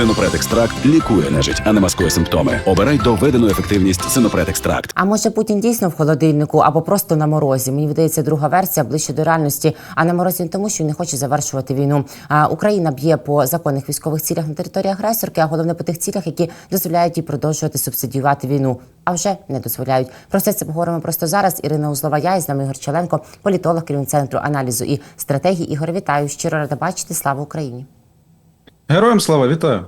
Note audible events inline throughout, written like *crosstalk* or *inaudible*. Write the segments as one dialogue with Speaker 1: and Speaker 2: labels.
Speaker 1: Синопред екстракт лікує нежить, а не маскує симптоми. Обирай доведену ефективність Синопред екстракт.
Speaker 2: А може Путін дійсно в холодильнику або просто на морозі? Мені видається друга версія ближче до реальності. А на морозі тому, що він не хоче завершувати війну. А Україна б'є по законних військових цілях на території агресорки, а головне по тих цілях, які дозволяють їй продовжувати субсидіювати війну. А вже не дозволяють. Про все це поговоримо просто зараз. Ірина Узлова, я і з нами Ігор Челенко, політолог, керівник центру аналізу і стратегії. Ігор, вітаю. Щиро рада бачити. Слава Україні.
Speaker 3: Героям слава, вітаю.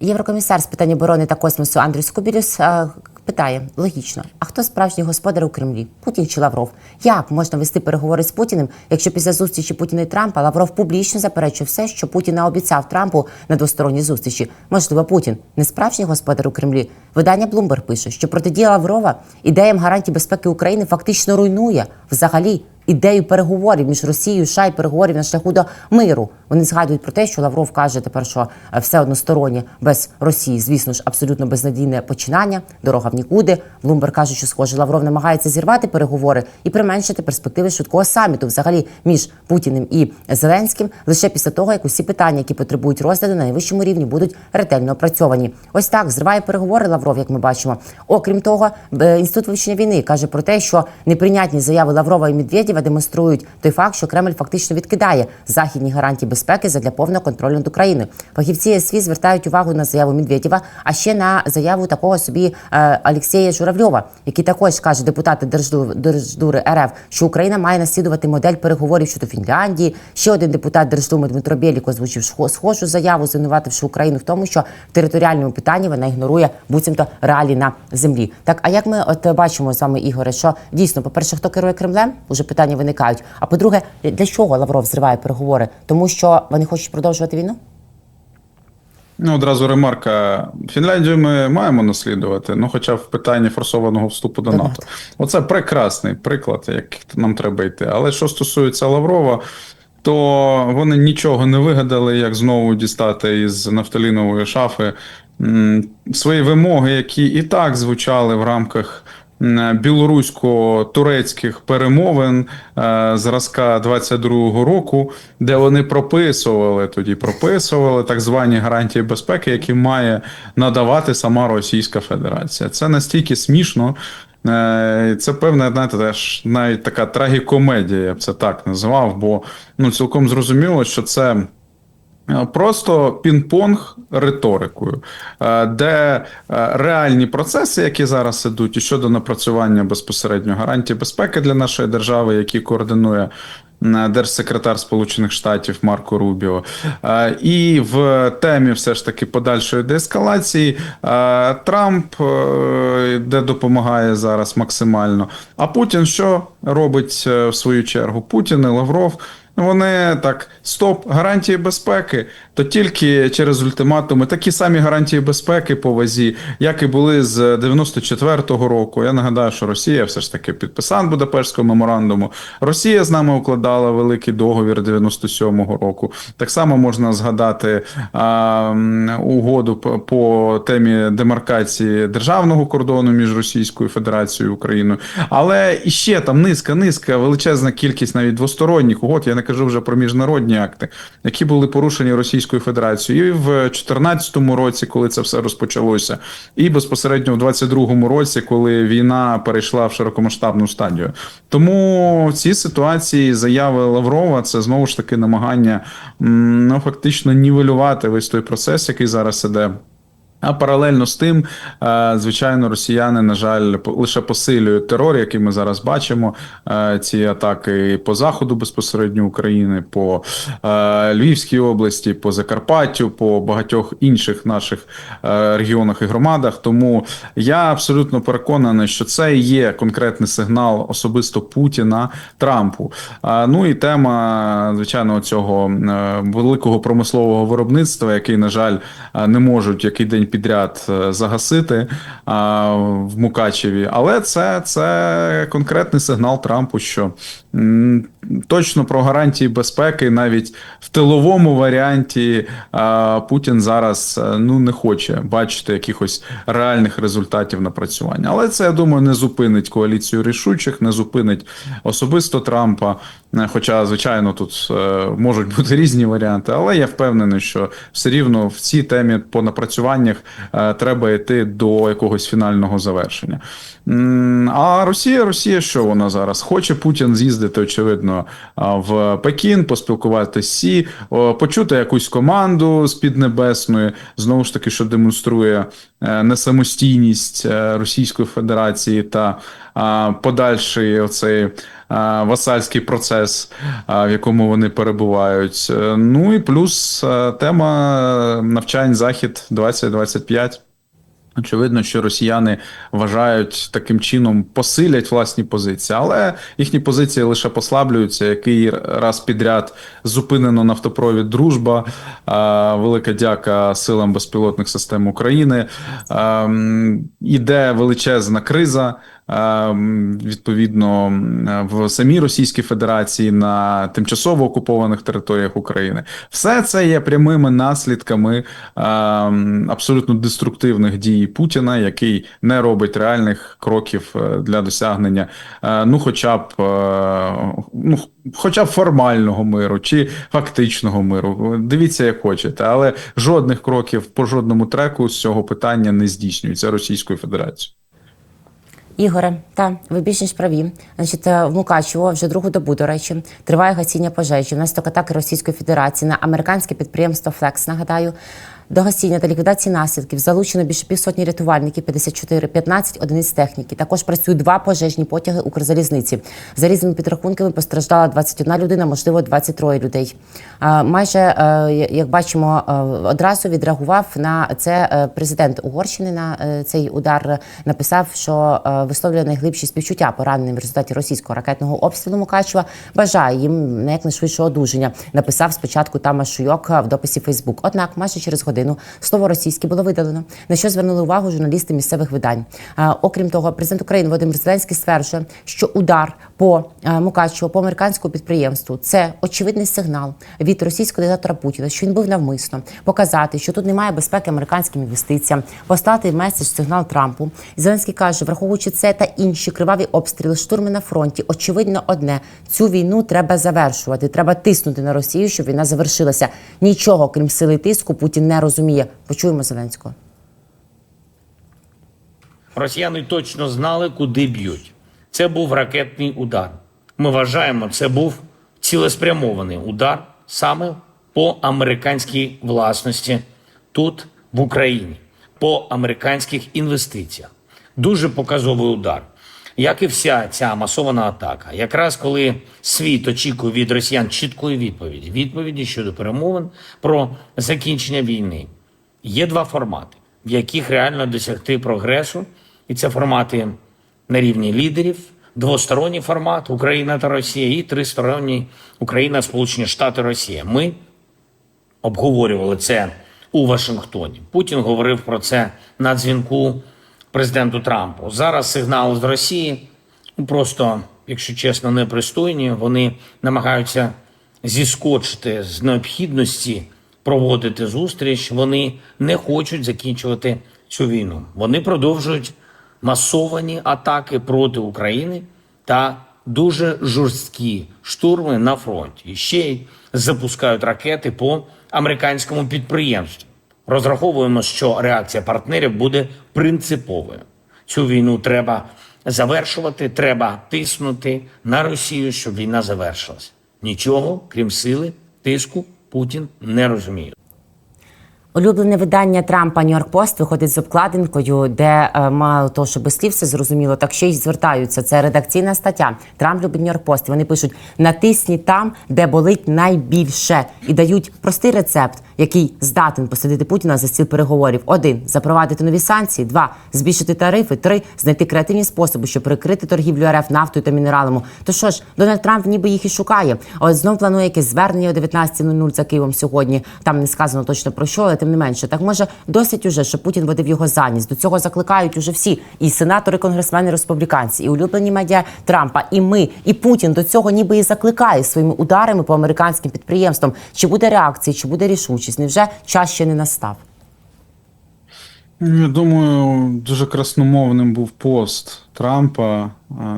Speaker 2: Єврокомісар з питань оборони та космосу Андрій Скубілюс е, питає логічно: а хто справжній господар у Кремлі? Путін чи Лавров? Як можна вести переговори з Путіним, якщо після зустрічі Путіна і Трампа Лавров публічно заперечив все, що Путін наобіцяв Трампу на двосторонній зустрічі? Можливо, Путін не справжній господар у Кремлі. Видання Bloomberg пише, що протидія Лаврова ідеям гарантій безпеки України фактично руйнує взагалі ідею переговорів між Росією, США і переговорів на шляху до миру. Вони згадують про те, що Лавров каже тепер, що е, все одностороннє без Росії, звісно ж, абсолютно безнадійне починання, дорога в нікуди. Блумберг каже, що схоже, Лавров намагається зірвати переговори і применшити перспективи швидкого саміту, взагалі між Путіним і Зеленським, лише після того, як усі питання, які потребують розгляду на найвищому рівні, будуть ретельно опрацьовані. Ось так зриває переговори Лавров, як ми бачимо. Окрім того, е, інститут вивчення війни каже про те, що неприйнятні заяви Лаврова і Медведєва демонструють той факт, що Кремль фактично відкидає західні гарантії безпеки задля повного контролю над Україною. Фахівці СВІ звертають увагу на заяву Медведєва, а ще на заяву такого собі е, Олексія Журавльова, який також каже депутати Держду- Держдури РФ, що Україна має наслідувати модель переговорів щодо Фінляндії. Ще один депутат Держдуми Дмитро Бєлік озвучив схожу заяву, звинувативши Україну в тому, що в територіальному питанні вона ігнорує буцімто реалії на землі. Так, а як ми от бачимо з вами, Ігоре, що дійсно, по-перше, хто керує Кремлем? Уже питання виникають. А по-друге, для чого Лавров зриває переговори? Тому що вони хочуть продовжувати війну?
Speaker 3: Ну, одразу ремарка. Фінляндію ми маємо наслідувати, ну хоча в питанні форсованого вступу до НАТО. Оце прекрасний приклад, як нам треба йти. Але що стосується Лаврова, то вони нічого не вигадали, як знову дістати із нафталінової шафи свої вимоги, які і так звучали в рамках. Білорусько-турецьких перемовин е, зразка 22-го року, де вони прописували тоді, прописували так звані гарантії безпеки, які має надавати сама Російська Федерація. Це настільки смішно. Е, Це певна, знаєте, теж навіть така трагікомедія, я б це так назвав, бо ну цілком зрозуміло, що це. Е, Просто пінг-понг риторикою, е, де е, реальні процеси, які зараз ідуть, і щодо напрацювання безпосередньо гарантій безпеки для нашої держави, які координує держсекретар Сполучених Штатів Марко Рубіо, і в темі все ж таки подальшої деескалації Трамп, де допомагає зараз максимально. А Путін що робить в свою чергу? Путін і Лавров. Вони так, стоп, гарантії безпеки, то тільки через ультиматуми такі самі гарантії безпеки по вазі, як і були з 94-го року. Я нагадаю, що Росія все ж таки підписант Будапештського меморандуму. Росія з нами укладала великий договір 97-го року. Так само можна згадати а, угоду по, темі демаркації державного кордону між Російською Федерацією і Україною. Але іще там низка, низка, величезна кількість навіть двосторонніх угод. Я не кажу вже про міжнародні акти, які були порушені Російською Федерацією і в 2014 році, коли це все розпочалося, і безпосередньо в 2022 році, коли війна перейшла в широкомасштабну стадію. Тому в цій ситуації заяви Лаврова це знову ж таки намагання ну фактично нівелювати весь той процес, який зараз іде. А паралельно з тим, е, звичайно, росіяни, на жаль, лише посилюють терор, який ми зараз бачимо. Е, Ці атаки по заходу безпосередньо України, по е, Львівській області, по Закарпаттю, по багатьох інших наших регіонах і громадах. Тому я абсолютно переконаний, що це є конкретний сигнал особисто Путіна Трампу. Ну і тема, звичайно, цього великого промислового виробництва, який, на жаль, не можуть який день підряд е, загасити а, в Мукачеві. Але це, це конкретний сигнал Трампу, що м, точно про гарантії безпеки навіть в тиловому варіанті а, Путін зараз е, ну не хоче бачити якихось реальних результатів напрацювання. Але це я думаю не зупинить коаліцію рішучих, не зупинить особисто Трампа. Е, Хоча, звичайно, тут е, можуть *laughs* бути різні варіанти, але я впевнений, що все рівно в цій темі по напрацюваннях е, треба йти до якогось фінального завершення. А Росія, Росія, що вона зараз? Хоче Путін з'їздити, очевидно, в Пекін, поспілкуватися Сі, почути якусь команду з піднебесної, знову ж таки, що демонструє несамостійність Російської Федерації та подальший оцей васальський процес, в якому вони перебувають. Е, Ну і плюс е, тема навчань Захід 2025. Очевидно, що росіяни вважають таким чином посилять власні позиції, але їхні позиції лише послаблюються. Який раз підряд зупинено нафтопровід Дружба. Велика дяка силам безпілотних систем України. Іде величезна криза. М, Відповідно, в самій Російській Федерації на тимчасово окупованих територіях України, все це є прямими наслідками абсолютно деструктивних дій Путіна, який не робить реальних кроків е, для досягнення, е, ну, хоча б е, ну, хоча б формального миру чи фактичного миру. Dивіться, як хочете, але жодних кроків по жодному треку з цього питання не здійснюється Російською Федерацією.
Speaker 2: Ігоре, та ви більш ніж праві. Значить, е, в Мукачево вже другу добу, до речі, триває гасіння пожежі. Внаслідок атаки Російської Федерації на американське підприємство Флекс. Нагадаю, до гасіння та ліквідації наслідків залучено більше півсотні рятувальників, 54, 15 одиниць техніки. Також працюють два пожежні потяги Укрзалізниці. За різними підрахунками постраждала 21 людина, можливо, 23 людей. Майже, е, як бачимо, е, одразу відреагував на це е, президент Угорщини на цей удар. Написав, що висловлює найглибші співчуття пораненим в результаті російського ракетного обстрілу Мукачева. Бажає їм на якнайшвидшого одужання. Написав спочатку Тамаш Шуйок в дописі Фейсбук. Однак, майже через годину слово російське було видалено. На що звернули увагу журналісти місцевих видань. Окрім того, президент України Володимир Зеленський стверджує, що удар по е, Мукачево, по американському підприємству це очевидний сигнал від російського диктатора Путіна, що він був навмисно показати, що тут немає безпеки американським інвестиціям, послати меседж сигнал Трампу. Зеленський каже, враховуючи це та інші криваві обстріли, штурми на фронті, очевидно, одне цю війну треба завершувати. Треба тиснути на Росію, щоб війна завершилася. Нічого крім сили тиску Путін не розуміє. Почуємо Зеленського.
Speaker 4: Росіяни точно знали, куди б'ють. Це був ракетний удар. Ми вважаємо, це був цілеспрямований удар саме по американській власності тут, в Україні, по американських інвестиціях. Дуже показовий удар. Як і вся ця масована атака, якраз коли світ очікує від росіян чіткої відповіді, відповіді щодо перемовин про закінчення війни, є два формати, в яких реально досягти прогресу, і це формати на рівні лідерів, двосторонній формат Україна та Росія, і тристоронній Україна, Сполучені Штати, Росія. Ми обговорювали це у Вашингтоні. Путін говорив про це на дзвінку президенту Трампу. Зараз сигнали з Росії просто, якщо чесно, непристойні. Вони намагаються зіскочити з необхідності проводити зустріч. Вони не хочуть закінчувати цю війну. Вони продовжують масовані атаки проти України та дуже жорсткі штурми на фронті. І ще й запускають ракети по американському підприємству. Розраховуємо, що реакція партнерів буде принциповою. Цю війну треба завершувати, треба тиснути на Росію, щоб війна завершилась. Нічого, крім сили, тиску, Путін не розуміє.
Speaker 2: Улюблене видання Трампа Нью-Йорк Пост виходить з обкладинкою, де е, мало того, що без слів все зрозуміло, так ще й звертаються. Це редакційна стаття. Трамп любить Нью-Йорк Пост. Вони пишуть: натисні там, де болить найбільше, і дають простий рецепт, який здатен посадити Путіна за стіл переговорів. Один запровадити нові санкції, два збільшити тарифи, три знайти креативні способи, щоб прикрити торгівлю РФ нафтою та мінералами. То що ж, Дональд Трамп ніби їх і шукає. От знов планує якесь звернення о 19.00 за Києвом сьогодні. Там не сказано точно про що, тим не менше. Так може досить уже, що Путін водив його за ніс. До цього закликають уже всі і сенатори, конгресмени, республіканці, і улюблені медіа Трампа, і ми, і Путін до цього ніби і закликає своїми ударами по американським підприємствам. Чи буде реакція, чи буде рішучість? Невже час ще не настав?
Speaker 3: Я думаю, дуже красномовним був пост Трампа,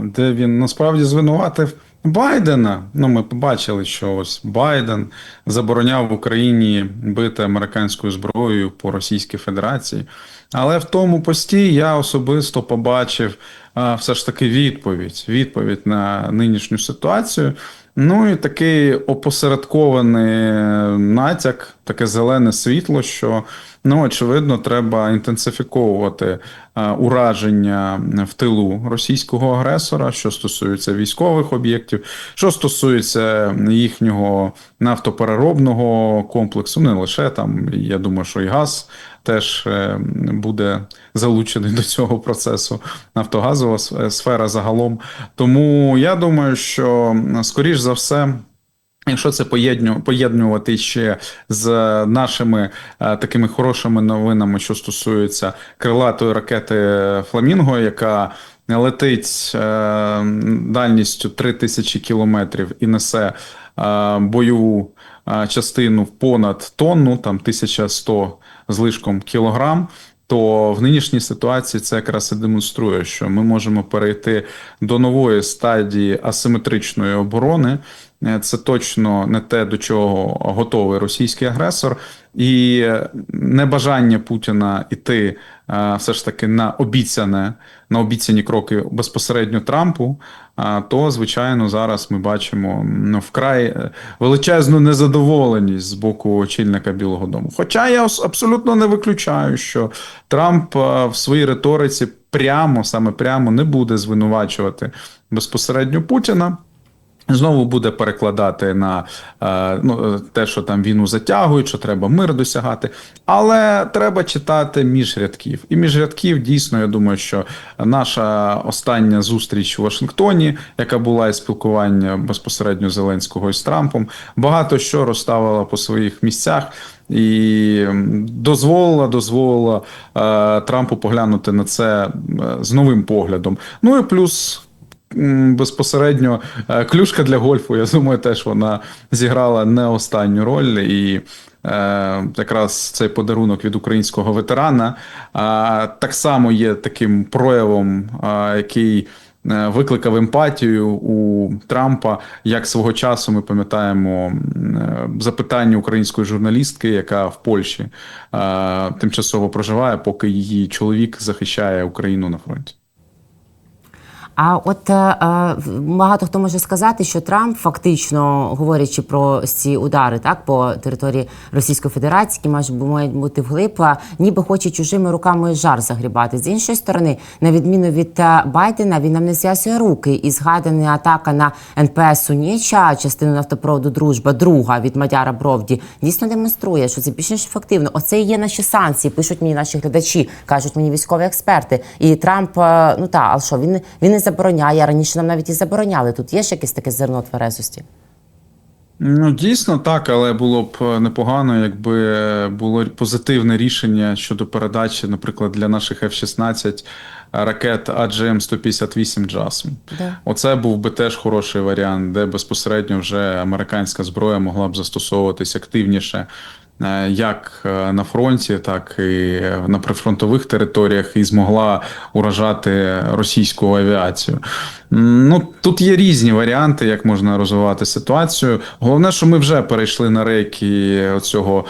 Speaker 3: де він насправді звинуватив Байдена, ну ми побачили, що ось Байден забороняв в Україні бити американською зброєю по Російській Федерації. Але в тому пості я особисто побачив а, все ж таки відповідь, відповідь на нинішню ситуацію. Ну і такий опосередкований натяк, таке зелене світло, що ну очевидно треба інтенсифіковувати е, ураження в тилу російського агресора, що стосується військових об'єктів, що стосується їхнього нафтопереробного комплексу, не лише там, я думаю, що і газ теж е, буде залучений до цього процесу, нафтогазова сфера загалом. Тому я думаю, що скоріш за все. Якщо це поєднувати ще з нашими е, такими хорошими новинами, що стосується крилатої ракети Фламінго, яка летить е, дальністю 3000 кілометрів і несе е, бойову е, частину в понад тонну, там 1100 з лишком кілограм, то в нинішній ситуації це якраз і демонструє, що ми можемо перейти до нової стадії асиметричної оборони. Це точно не те, до чого готовий російський агресор, і небажання Путіна іти е, все ж таки на обіцяне, на обіцяні кроки безпосередньо Трампу. То, звичайно, зараз ми бачимо ну, вкрай е, величезну незадоволеність з боку очільника Білого Дому. Хоча я абсолютно не виключаю, що Трамп е, в своїй риториці прямо, саме прямо не буде звинувачувати безпосередньо Путіна. Знову буде перекладати на е, ну, те, що там війну затягують, що треба мир досягати. Але треба читати між рядків. І між рядків дійсно, я думаю, що наша остання зустріч у Вашингтоні, яка була і спілкування безпосередньо Зеленського із Трампом, багато що розставила по своїх місцях. І дозволила, дозволила е, Трампу поглянути на це е, з новим поглядом. Ну і плюс безпосередньо е, клюшка для гольфу. Я думаю, теж вона зіграла не останню роль. І е, якраз цей подарунок від українського ветерана так само є таким проявом, який. е, Викликав емпатію у Трампа, як свого часу ми пам'ятаємо запитання української журналістки, яка в Польщі тимчасово проживає, поки її чоловік захищає Україну на фронті.
Speaker 2: А от е, е, багато хто може сказати, що Трамп, фактично говорячи про ці удари, так по території Російської Федерації, які мають, бути вглиб, ніби хоче чужими руками жар загрібати. З іншої сторони, на відміну від е, Байдена, він нам не зв'язує руки. І згадана атака на НПС Суніча, частину нафтопроводу Дружба, друга від Мадяра Бровді, дійсно демонструє, що це більш ніж ефективно. Оце і є наші санкції. Пишуть мені наші глядачі, кажуть мені військові експерти. І Трамп, ну та, але що він він не забороняє. Раніше нам навіть і забороняли. Тут є ж якесь таке зерно тверезості.
Speaker 3: Ну, дійсно так, але було б е, непогано, якби було позитивне рішення щодо передачі, наприклад, для наших F-16 ракет AGM-158 JASM.
Speaker 2: Да.
Speaker 3: Оце був би теж хороший варіант, де безпосередньо вже американська зброя могла б застосовуватись активніше. Е, Як е, на фронті, так і на прифронтових територіях, і змогла уражати російську авіацію. Ну тут є різні варіанти, як можна розвивати ситуацію. Головне, що ми вже перейшли на рейки цього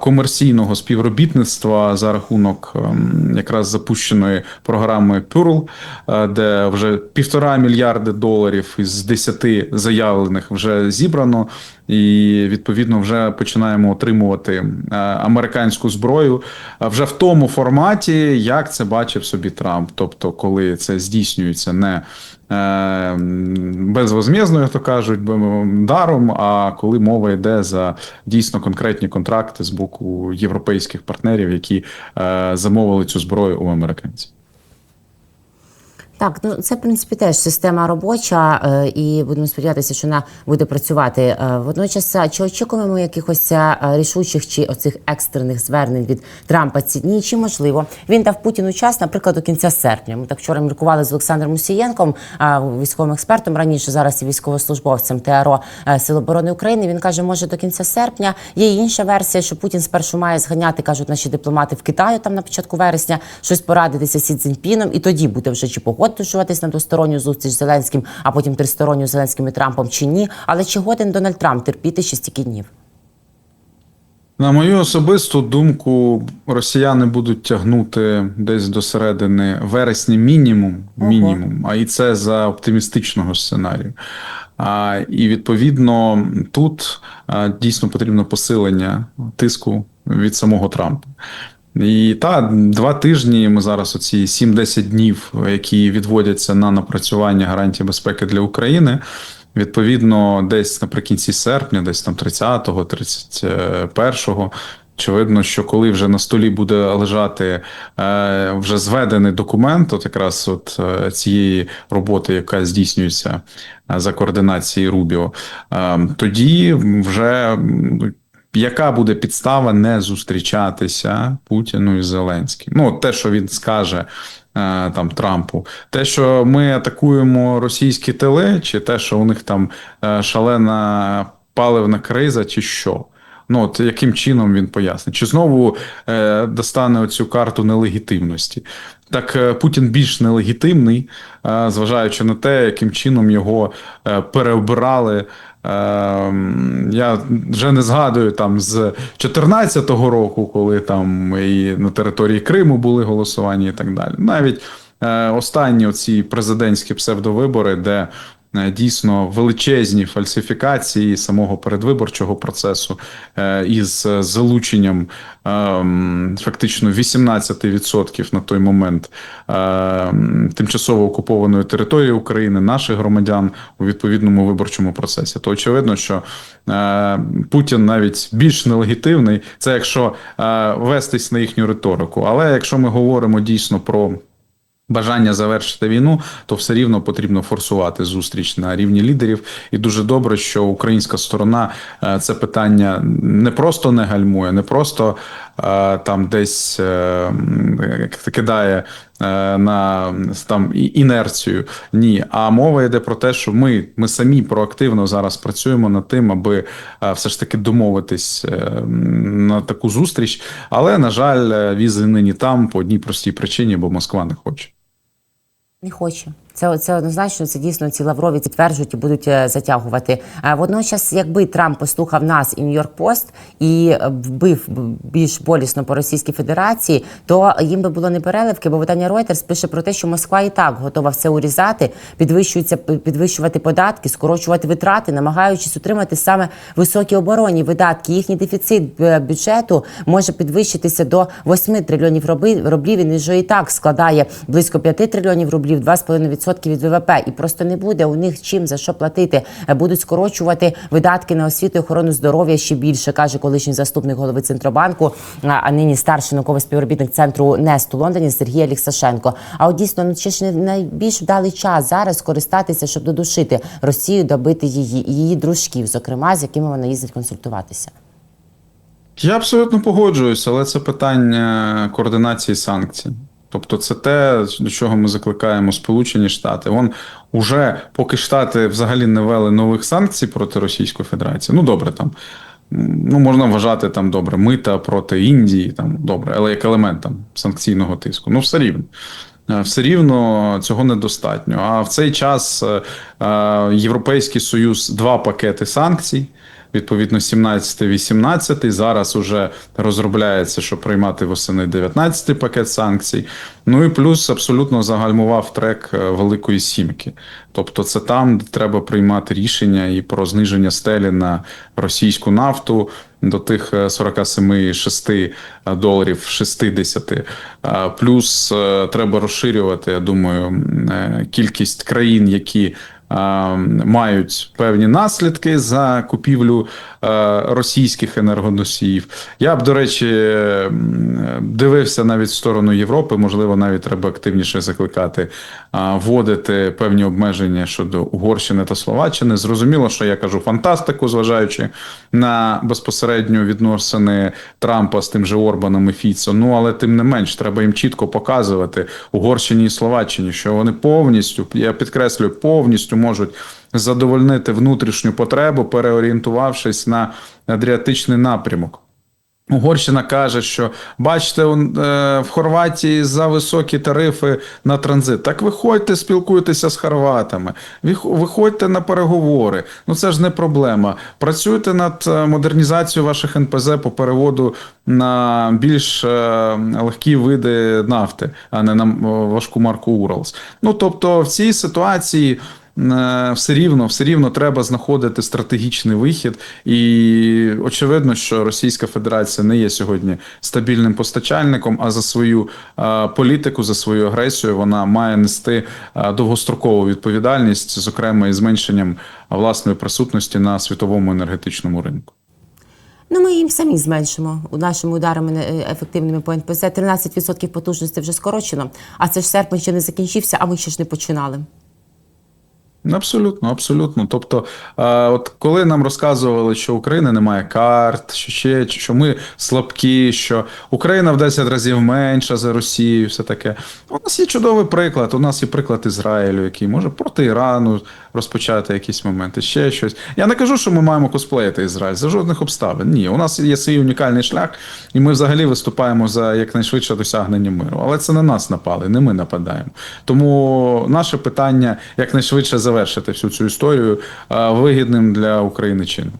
Speaker 3: комерційного співробітництва за рахунок ем, якраз запущеної програми Pearl, е, де вже півтора мільярди доларів із десяти заявлених вже зібрано, і відповідно вже починаємо отримувати е, американську зброю е, вже в тому форматі, як це бачив собі Трамп. Тобто, коли це здійснюється не безвозмізно, як то кажуть, даром. А коли мова йде за дійсно конкретні контракти з боку європейських партнерів, які е, замовили цю зброю у американців.
Speaker 2: Так, ну це в принципі теж система робоча, е, і будемо сподіватися, що вона буде працювати. Е, Водночас, чи очікуємо якихось е, рішучих чи оцих екстрених звернень від Трампа ці дні? Чи можливо він дав Путіну час, наприклад, до кінця серпня? Ми так вчора міркували з Олександром Мусієнком, військовим експертом раніше, зараз і військовослужбовцем ТРО Сил оборони України. Він каже, може до кінця серпня. Є інша версія, що Путін спершу має зганяти, кажуть наші дипломати в Китаю там на початку вересня, щось порадитися з Сі Цзіньпіном, і тоді буде вже чи погодження погоджуватись на двосторонню зустріч з Зеленським, а потім тристоронню з Зеленським і Трампом чи ні. Але чи годен Дональд Трамп терпіти ще стільки днів?
Speaker 3: На мою особисту думку, росіяни будуть тягнути десь до середини вересня мінімум, мінімум, а і це за оптимістичного сценарію. А, і відповідно тут а, дійсно потрібно посилення тиску від самого Трампа. І та два тижні ми зараз оці 7-10 днів, які відводяться на напрацювання гарантії безпеки для України. Відповідно, десь наприкінці серпня, десь там 30-го, 31-го, Очевидно, що коли вже на столі буде лежати е, вже зведений документ, от якраз от е, цієї роботи, яка здійснюється е, за координації Рубіо, е, тоді вже яка буде підстава не зустрічатися Путіну і Зеленським? Ну, те, що він скаже е, там Трампу, те, що ми атакуємо російські тили, чи те, що у них там е, шалена паливна криза, чи що? Ну, от яким чином він пояснить? Чи знову е, достане оцю карту нелегітимності? Так е, Путін більш нелегітимний, е, зважаючи на те, яким чином його переобрали. Е, я вже не згадую там з 2014 року, коли там і на території Криму були голосування і так далі. Навіть останні оці президентські псевдовибори, де дійсно величезні фальсифікації самого передвиборчого процесу е, із залученням ем, фактично 18% на той момент ем, тимчасово окупованої території України, наших громадян у відповідному виборчому процесі. То очевидно, що е, Путін навіть більш нелегітимний, це якщо е, вестись на їхню риторику. Але якщо ми говоримо дійсно про бажання завершити війну, то все рівно потрібно форсувати зустріч на рівні лідерів. І дуже добре, що українська сторона е, це питання не просто не гальмує, не просто там десь е, кидає е, на там інерцію. Ні, а мова йде про те, що ми, ми самі проактивно зараз працюємо над тим, аби е, все ж таки домовитись е, на таку зустріч. Але на жаль, е, візи нині там по одній простій причині, бо Москва не хоче.
Speaker 2: Не хоче. Це, це однозначно, це дійсно ці лаврові підтверджують і будуть е, затягувати. А водночас, якби Трамп послухав нас і Нью-Йорк Пост і е, вбив більш болісно по Російській Федерації, то їм би було не переливки, бо видання Reuters пише про те, що Москва і так готова все урізати, підвищується підвищувати податки, скорочувати витрати, намагаючись утримати саме високі оборонні видатки. Їхній дефіцит е, бюджету може підвищитися до 8 трильйонів рублів. Він вже і так складає близько 5 трильйонів рублів, 2,5% від ВВП. І просто не буде у них чим за що платити. Будуть скорочувати видатки на освіту і охорону здоров'я ще більше, каже колишній заступник голови Центробанку, а- нині старший науковий співробітник центру НЕСТ у Лондоні Сергій Аліксашенко. А от дійсно ну, чи ж не найбільш вдалий час зараз скористатися, щоб додушити Росію, добити її її дружків, зокрема з якими вона їздить консультуватися.
Speaker 3: Я абсолютно погоджуюся, але це питання координації санкцій. Тобто, це те, до чого ми закликаємо Сполучені Штати. Вон уже поки Штати взагалі не ввели нових санкцій проти Російської Федерації. Ну добре, там ну можна вважати там добре мита проти Індії, там добре, але як елемент там санкційного тиску. Ну все рівно. Е, Все рівно цього недостатньо. А в цей час е, е, Європейський Союз два пакети санкцій. Відповідно, 17-18, зараз уже розробляється, щоб приймати восени 19 пакет санкцій. Ну і плюс абсолютно загальмував трек е, Великої Сімки. Тобто, це там, де треба приймати рішення і про зниження стелі на російську нафту до тих е, 47,6 доларів 60. Е, Плюс е, треба розширювати, я думаю, е, кількість країн, які е, мають певні наслідки за купівлю російських енергоносіїв. Я б, до речі, дивився навіть в сторону Європи. Можливо, навіть треба активніше закликати е, вводити певні обмеження щодо Угорщини та Словаччини. Зрозуміло, що я кажу фантастику, зважаючи на безпосередньо відносини Трампа з тим же Орбаном і Фіцо. Ну але тим не менш, треба їм чітко показувати Угорщині і Словаччині, що вони повністю, я підкреслюю, повністю можуть задовольнити внутрішню потребу, переорієнтувавшись на адріатичний напрямок. Угорщина каже, що бачите, е, в Хорватії за високі тарифи на транзит. Так виходьте, спілкуйтеся з хорватами, виходьте на переговори. Ну це ж не проблема. Працюйте над е, модернізацією ваших НПЗ по переводу на більш е, легкі види нафти, а не на важку марку Уралс. Ну тобто, в цій ситуації. Е, Все рівно, все рівно треба знаходити стратегічний вихід, і очевидно, що Російська Федерація не є сьогодні стабільним постачальником. А за свою е, політику, за свою агресію, вона має нести е, довгострокову відповідальність, зокрема із зменшенням власної присутності на світовому енергетичному ринку.
Speaker 2: Ну, ми їм самі зменшимо нашими ударами ефективними по НПЗ. 13% потужності вже скорочено. А це ж серпень ще не закінчився, а ми ще ж не починали.
Speaker 3: Абсолютно, абсолютно. Тобто, е, от коли нам розказували, що України не має карт, що ще що ми слабкі, що Україна в 10 разів менша за Росію, все таке. У нас є чудовий приклад. У нас є приклад Ізраїлю, який може проти Ірану розпочати якісь моменти, ще щось. Я не кажу, що ми маємо косплеїти Ізраїль за жодних обставин. Ні, у нас є свій унікальний шлях, і ми взагалі виступаємо за якнайшвидше досягнення миру. Але це не нас напали, не ми нападаємо. Тому наше питання якнайшвидше завершити всю цю історію е, вигідним для України чином.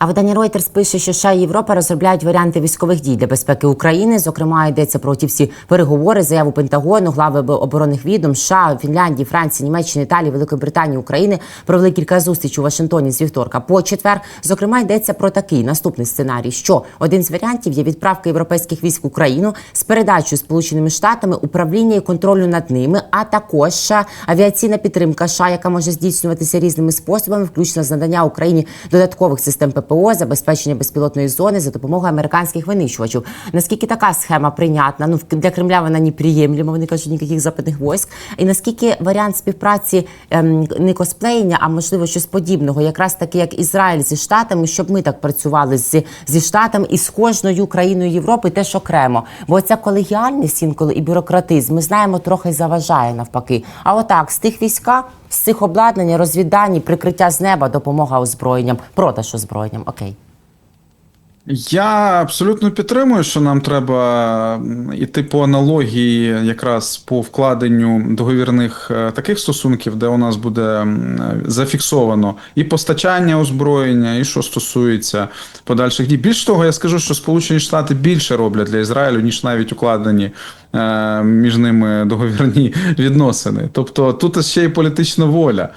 Speaker 2: А видання Reuters пише, що США і Європа розробляють варіанти військових дій для безпеки України. Зокрема, йдеться про ті всі переговори, заяву Пентагону, глави оборонних відом США, Фінляндії, Франції, Німеччини, Італії, Великої Британії, України провели кілька зустрічей у Вашингтоні з вівторка по четвер. Зокрема, йдеться про такий наступний сценарій, що один з варіантів є відправка європейських військ в Україну з передачею Сполученими Штатами управління і контролю над ними, а також авіаційна підтримка США, яка може здійснюватися різними способами, включно з надання Україні додаткових систем ППО, забезпечення безпілотної зони за допомогою американських винищувачів. Наскільки така схема прийнятна? Ну для Кремля вона неприємлема, вони кажуть, ніяких западних військ. І наскільки варіант співпраці ем, не косплеєння, а можливо щось подібного, якраз таки як Ізраїль зі штатами, щоб ми так працювали з, зі штатами і з кожною країною Європи теж окремо. Бо ця колегіальність інколи і бюрократизм, ми знаємо, трохи заважає навпаки. А отак з тих війська. З цих обладнання, розвіддані, прикриття з неба, допомога озброєнням, продаж озброєнням. Окей.
Speaker 3: Я абсолютно підтримую, що нам треба іти по аналогії, якраз по вкладенню договірних е, таких стосунків, де у нас буде зафіксовано і постачання озброєння, і що стосується подальших дій. Більш того, я скажу, що Сполучені Штати більше роблять для Ізраїлю, ніж навіть укладені е, між ними договірні *laughs* відносини. Тобто тут ще й політична воля.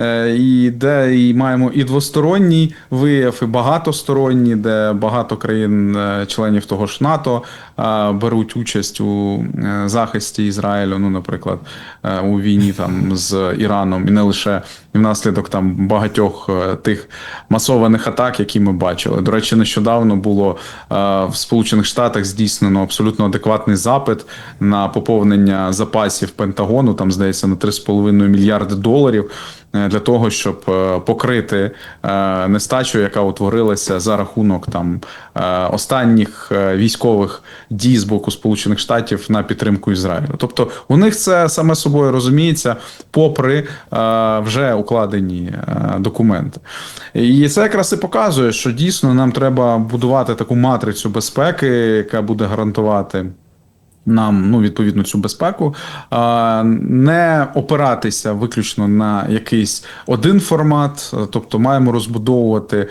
Speaker 3: Е, І де і маємо і двосторонній вияв, і багатосторонній, де багато країн-членів того ж НАТО е, беруть участь у е, захисті Ізраїлю. Ну, наприклад, е, у війні там з Іраном, і не лише внаслідок там багатьох е, тих масованих атак, які ми бачили. До речі, нещодавно було е, в Сполучених Штатах здійснено абсолютно адекватний запит на поповнення запасів Пентагону, там здається на 3,5 мільярди доларів. Е, Для того щоб е, покрити е, нестачу, яка утворилася за рахунок там останніх військових дій з боку Сполучених Штатів на підтримку Ізраїлю. Тобто у них це саме собою розуміється, попри вже укладені документи. І це якраз і показує, що дійсно нам треба будувати таку матрицю безпеки, яка буде гарантувати. Нам ну відповідно цю безпеку, не опиратися виключно на якийсь один формат, тобто маємо розбудовувати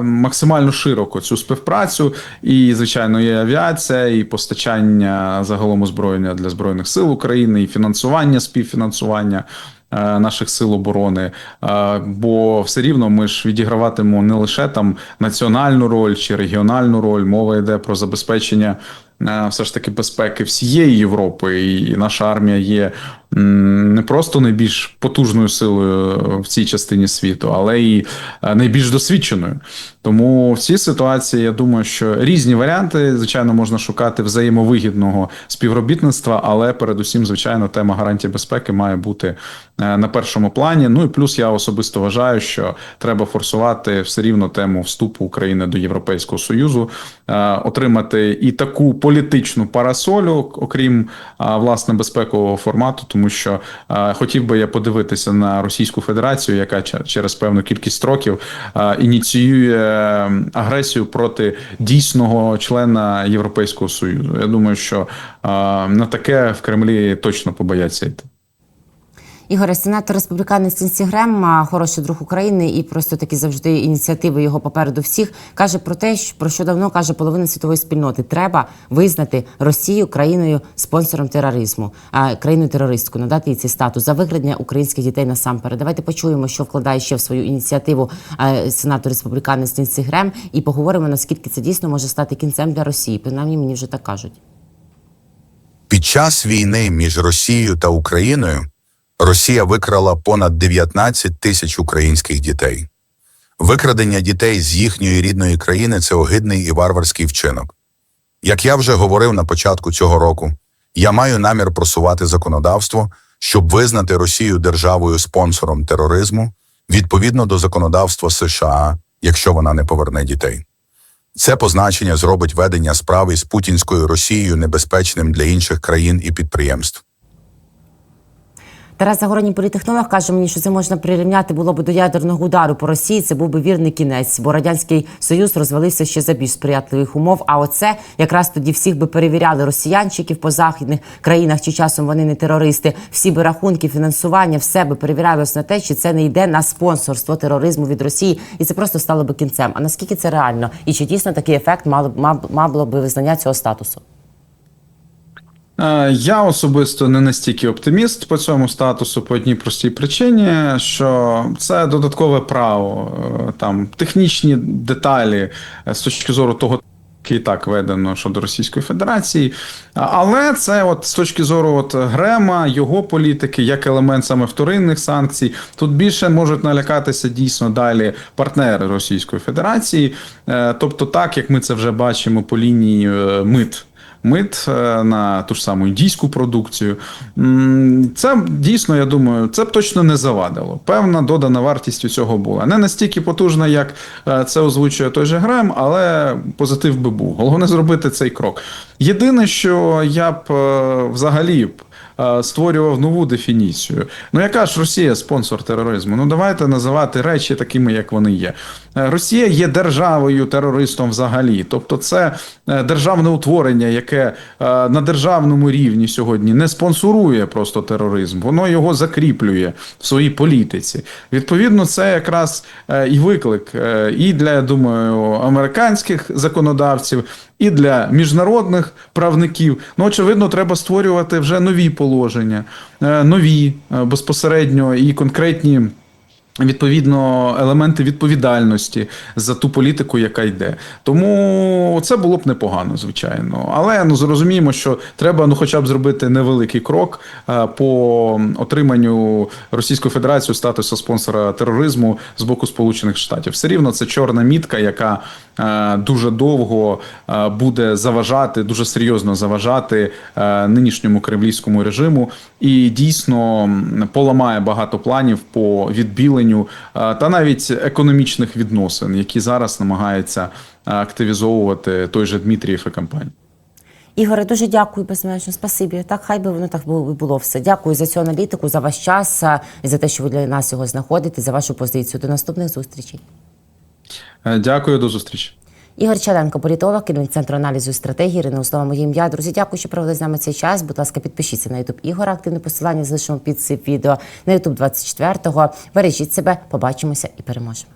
Speaker 3: максимально широко цю співпрацю, і звичайно, є авіація, і постачання загалом озброєння для збройних сил України, і фінансування, співфінансування. Наших сил оборони, бо все рівно ми ж відіграватимемо не лише там національну роль чи регіональну роль. Мова йде про забезпечення все ж таки безпеки всієї Європи, і наша армія є не просто найбільш потужною силою в цій частині світу, але і е, найбільш досвідченою. Тому в цій ситуації я думаю, що різні варіанти, звичайно, можна шукати взаємовигідного співробітництва, але передусім, звичайно, тема гарантії безпеки має бути е, на першому плані. Ну і плюс я особисто вважаю, що треба форсувати все рівно тему вступу України до Європейського Союзу, е, отримати і таку політичну парасолю, окрім власне безпекового формату, тому що хотів би я подивитися на Російську Федерацію, яка че- через певну кількість років ініціює ем, агресію проти дійсного члена Європейського союзу. Я думаю, що на таке в Кремлі точно побояться йти.
Speaker 2: Ігоре, сенатор республіканець Лінсі Грем, хороший друг України і просто такі завжди ініціативи його попереду всіх каже про те, що про що давно каже половина світової спільноти. Треба визнати Росію країною спонсором тероризму, а країною терористку, надати їй цей статус за викрадення українських дітей насамперед. Давайте почуємо, що вкладає ще в свою ініціативу сенатор республіканець Лінсі Грем, і поговоримо наскільки це дійсно може стати кінцем для Росії. Принаймні мені вже так кажуть.
Speaker 5: Під час війни між Росією та Україною Росія викрала понад 19 тисяч українських дітей. Викрадення дітей з їхньої рідної країни це огидний і варварський вчинок. Як я вже говорив на початку цього року, я маю намір просувати законодавство, щоб визнати Росію державою спонсором тероризму відповідно до законодавства США, якщо вона не поверне дітей. Це позначення зробить ведення справи з путінською Росією небезпечним для інших країн і підприємств.
Speaker 2: Тарас Загородній політехнолог каже мені, що це можна прирівняти було б до ядерного удару по Росії. Це був би вірний кінець, бо радянський союз розвалився ще за більш сприятливих умов. А оце якраз тоді всіх би перевіряли росіянчиків по західних країнах, чи часом вони не терористи. Всі би рахунки, фінансування, все би перевірялось на те, чи це не йде на спонсорство тероризму від Росії, і це просто стало би кінцем. А наскільки це реально? І чи дійсно такий ефект мало б мав- мало би визнання цього статусу?
Speaker 3: Е, Я особисто не настільки оптиміст по цьому статусу по одній простій причині, що це додаткове право, е, там технічні деталі е, з точки зору того. яке І так ведено щодо Російської Федерації, але це, от з точки зору от Грема, його політики, як елемент саме вторинних санкцій, тут більше можуть налякатися дійсно далі партнери Російської Федерації. Тобто, так як ми це вже бачимо по лінії мит мит е, на ту ж саму індійську продукцію. Це дійсно, я думаю, це б точно не завадило. Певна додана вартість у цього була. Не настільки потужна, як е, це озвучує той же Грем, але позитив би був. Головне зробити цей крок. Єдине, що я б е, взагалі Створював нову дефініцію. Ну, яка ж Росія спонсор тероризму? Ну давайте називати речі такими, як вони є. Е, Росія є державою терористом взагалі. Тобто, це е, державне утворення, яке е, на державному рівні сьогодні не спонсорує просто тероризм, воно його закріплює в своїй політиці. Відповідно, це якраз і виклик і для я думаю американських законодавців, і для міжнародних правників. Ну, очевидно, треба створювати вже нові положення, нові безпосередньо і конкретні. Відповідно, елементи відповідальності за ту політику, яка йде. Тому це було б непогано, звичайно. Але ну зрозуміємо, що треба ну, хоча б зробити невеликий крок е, по отриманню Російською Федерацією статусу спонсора тероризму з боку Сполучених Штатів. Все рівно це чорна мітка, яка е, дуже довго е, буде заважати, дуже серйозно заважати нинішньому кремлівському режиму, і дійсно поламає багато планів по відбіленню е, та навіть економічних відносин, які зараз намагається е, активізовувати той же Дмитрієв і компанія.
Speaker 2: Ігоре, дуже дякую безмежно. Спасибі. Так, хай би воно так було, було все. Дякую за цю аналітику, за ваш час і за те, що ви для нас його знаходите, за вашу позицію. До наступних зустрічей.
Speaker 3: Е, Дякую, до зустрічі.
Speaker 2: Ігор Чаденко, політолог, керівник центру аналізу і стратегії, Ірина Услова, моє ім'я. Друзі, дякую, що провели з нами цей час. Будь ласка, підпишіться на Ютуб Ігора. Активне посилання залишимо під цим відео на Ютуб 24-го. Бережіть себе, побачимося і переможемо.